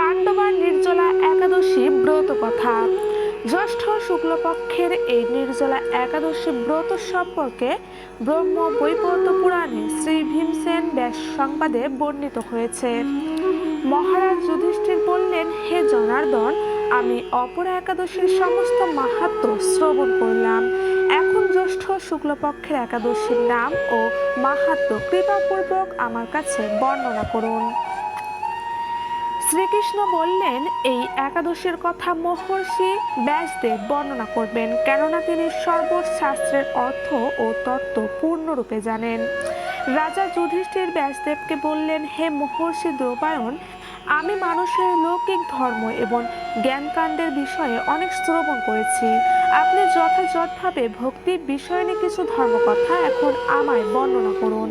পাণ্ডবার নির্জলা একাদশী ব্রত কথা। জ্যৈষ্ঠ শুক্লপক্ষের এই নির্জলা একাদশী ব্রত সম্পর্কে ব্রহ্ম বৈবর্ত পুরাণে শ্রী ভীমসেন ব্যাস সংবাদে বর্ণিত হয়েছে। মহারাজ যুধিষ্ঠির বললেন, হে জনার্দন, আমি অপর একাদশীর সমস্ত মাহাত্ম শ্রবণ করলাম। এখন জ্যৈষ্ঠ শুক্লপক্ষের একাদশীর নাম ও মাহাত্ম কৃপাপূর্বক আমার কাছে বর্ণনা করুন। শ্রীকৃষ্ণ বললেন, এই একাদশীর কথা মহর্ষি ব্যাসদেব বর্ণনা করবেন, কেননা তিনি সর্বশাস্ত্রের অর্থ ও তত্ত্ব পূর্ণরূপে জানেন। রাজা যুধিষ্ঠির ব্যাসদেবকে বললেন, হে মহর্ষি দ্রৌপায়ন, আমি মানুষের লৌকিক ধর্ম এবং জ্ঞানকাণ্ডের বিষয়ে অনেক শ্রবণ করেছি। আপনি যথাযথভাবে ভক্তির বিষয় নিয়ে কিছু ধর্মকথা এখন আমায় বর্ণনা করুন।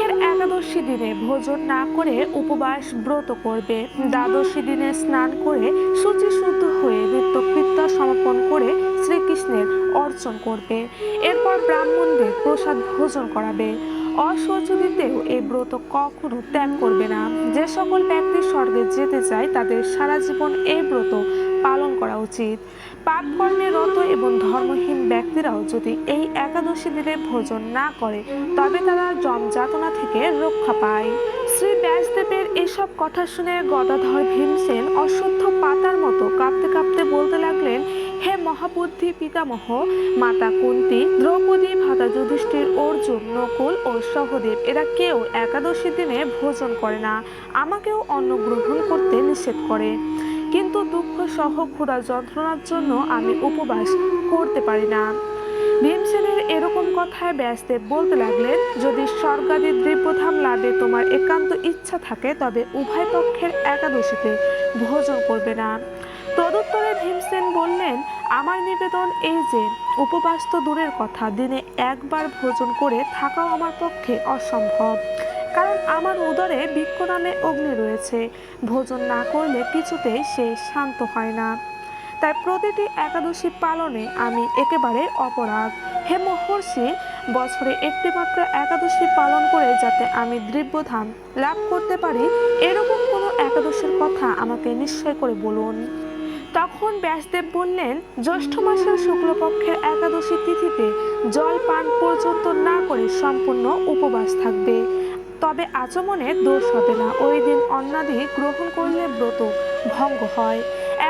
উভয় একাদশী দিনে ভোজন না করে উপবাস ব্রত করবে। দ্বাদশী দিনে স্নান করে শুচি শুদ্ধ হয়ে নিত্যকৃত্য সমর্পণ করে শ্রীকৃষ্ণের অর্চন করবে। এরপর ব্রাহ্মণদের প্রসাদ ভোজন করাবে। অসহযোগিতেও এই ব্রত কখনো ত্যাগ করবে না। যে সকল ব্যক্তি স্বর্গে যেতে চায়, তাদের সারা জীবন এই ব্রত উচিত। পাপ কর্মে রত এবং ধর্মহীন ব্যক্তিরাও যদি এই একাদশী দিনে ভোজন না করে, তবে তারা জমযাতনা থেকে রক্ষা পায়। শ্রী ব্যাসদেবের এসব কথা শুনে গদাধর ভীমসেন অশুদ্ধ পাতার মতো কাঁপতে কাঁপতে বলতে লাগলেন, হে মহাবুদ্ধি পিতামহ, মাতা কুন্তি, দ্রৌপদী, ভাতা যুধিষ্ঠির, অর্জুন, নকুল ও সহদেব, এরা কেউ একাদশী দিনে ভোজন করে না। আমাকেও অন্ন গ্রহণ করতে নিষেধ করে। কিন্তু দুঃখ সহ ক্ষুধা যন্ত্রণার জন্য আমি উপবাস করতে পারি না। ভীমসেনের এরকম কথায় ব্যাসদেব বলতে লাগলেন, যদি স্বর্গাদি দ্রব্যধাম লাভে তোমার একান্ত ইচ্ছা থাকে, তবে উভয় পক্ষের একাদশীতে ভোজন করবে না। তদুত্তরে ভীমসেন বললেন, আমার নিবেদন এই যে, উপবাস তো দূরের কথা, দিনে একবার ভোজন করে থাকাও আমার পক্ষে অসম্ভব। কারণ আমার উদরে বৃক্ষ নামে অগ্নি রয়েছে। ভোজন না করলে কিছুতেই সে শান্ত হয় না। তাই প্রতিটি একাদশী পালনে আমি একেবারে অপরাধ। হে মহর্ষি, বছরে একটি মাত্র একাদশী পালন করে যাতে আমি দ্রব্যধাম লাভ করতে পারি, এরকম কোনো একাদশীর কথা আমাকে নিশ্চয় করে বলুন। তখন ব্যাসদেব বললেন, জ্যৈষ্ঠ মাসের শুক্লপক্ষের একাদশী তিথিতে জল পান পর্যন্ত না করে সম্পূর্ণ উপবাস থাকবে। তবে আচমনে দোষ হবে না। ওই দিন অন্নাদি গ্রহণ করলে ব্রত ভঙ্গ হয়।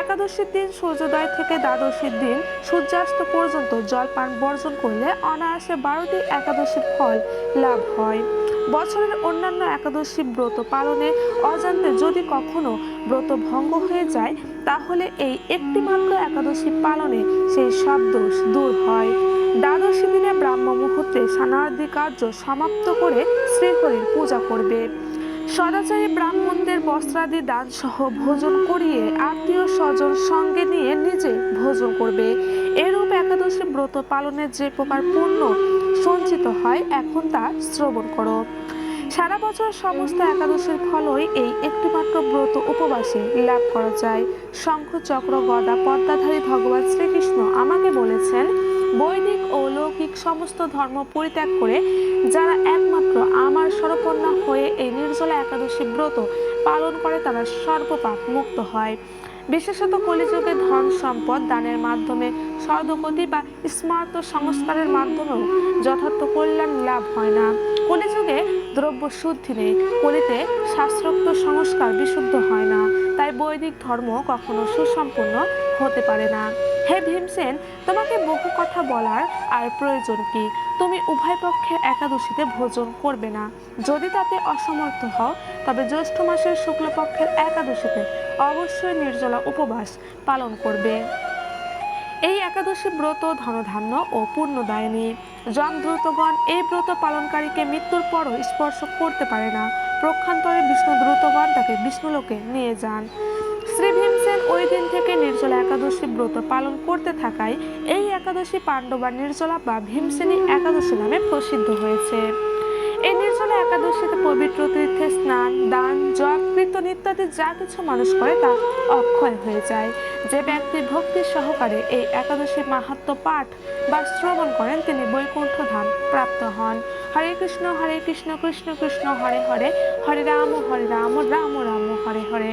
একাদশীর দিন সূর্যোদয় থেকে দ্বাদশীর দিন সূর্যাস্ত পর্যন্ত জলপান বর্জন করলে অনায়াসে বারোটি একাদশীর ফল লাভ হয়। বছরের অন্যান্য একাদশী ব্রত পালনে অজান্তে যদি কখনো ব্রত ভঙ্গ হয়ে যায়, তাহলে এই একটি মাত্র একাদশী পালনে সেই সব দোষ দূর হয়। দ্বাদশী দিনে ব্রাহ্ম মুহূর্তে স্নানাদি কার্য সমাপ্ত করে শ্রীহরির পূজা করবে। সদাচারী ব্রাহ্মণদের বস্ত্রাদি দান সহ ভোজন করিয়ে আত্মীয় স্বজন সঙ্গে নিয়ে নিজে ভোজন করবে। এরূপ একাদশী ব্রত পালনের যে প্রকার পুণ্য সঞ্চিত হয়, এখন তা শ্রবণ করো। সারা বছর সমস্ত একাদশীর ফলই এই একটিমাত্র ব্রত উপবাসে লাভ করা যায়। শঙ্খ চক্র গদা, পদ্মাধারী ভগবান শ্রীকৃষ্ণ আমাকে বলেছেন বৈদিক ও লৌকিক সমস্ত ধর্ম পরিত্যাগ করে, যারা একমাত্র আমার স্বরপন্না হয়ে এই নির্জলা একাদশী ব্রত পালন করে, তারা সর্বপাপ মুক্ত হয়। বিশেষত কলিযুগে ধন সম্পদ দানের মাধ্যমে সর্বগতি বা স্মার্ত সংস্কারের মাধ্যমেও যথার্থ কল্যাণ লাভ হয় না। কলিযুগে দ্রব্য শুদ্ধি নেই, কলিতে শাস্ত্রোক্ত সংস্কার বিশুদ্ধ হয় না। তাই বৈদিক ধর্ম কখনো সুসম্পন্ন হতে পারে না। হে ভীমসেন, তোমাকে বহু কথা বলার আর প্রয়োজন কি? তুমি উভয় পক্ষের একাদশীতে ভোজন করবে না। যদি তাতে অসমর্থ হও, তবে জ্যৈষ্ঠ মাসের শুক্লপক্ষের একাদশীতে অবশ্যই নির্জলা উপবাস পালন করবে। এই একাদশী ব্রত ধনধান্য ও পূর্ণদায়িনী যম দ্রুতগণ এই ব্রত পালনকারীকে মৃত্যুর পরও স্পর্শ করতে পারে না, প্রক্ষান্তরে বিষ্ণু দ্রুতগণ তাকে বিষ্ণুলোকে নিয়ে যান। শ্রী ভীমসেন ওই দিন থেকে নির্জলা একাদশী ব্রত পালন করতে থাকায় এই একাদশী পাণ্ডবা নির্জলা বা ভীমসেনী একাদশী নামে প্রসিদ্ধ হয়েছে। এই নির্জলা একাদশীতে পবিত্র তীর্থে স্নান, দান, জপ, কীর্তন ইত্যাদি যা কিছু মানুষ করে তা অক্ষয় হয়ে যায়। যে ব্যক্তি ভক্তি সহকারে এই একাদশী মাহাত্ম পাঠ বা শ্রবণ করেন, তিনি বৈকুণ্ঠ ধাম প্রাপ্ত হন। হরে কৃষ্ণ হরে কৃষ্ণ কৃষ্ণ কৃষ্ণ, হরে হরে হরে রাম হরে রাম রাম রাম, হরে হরে।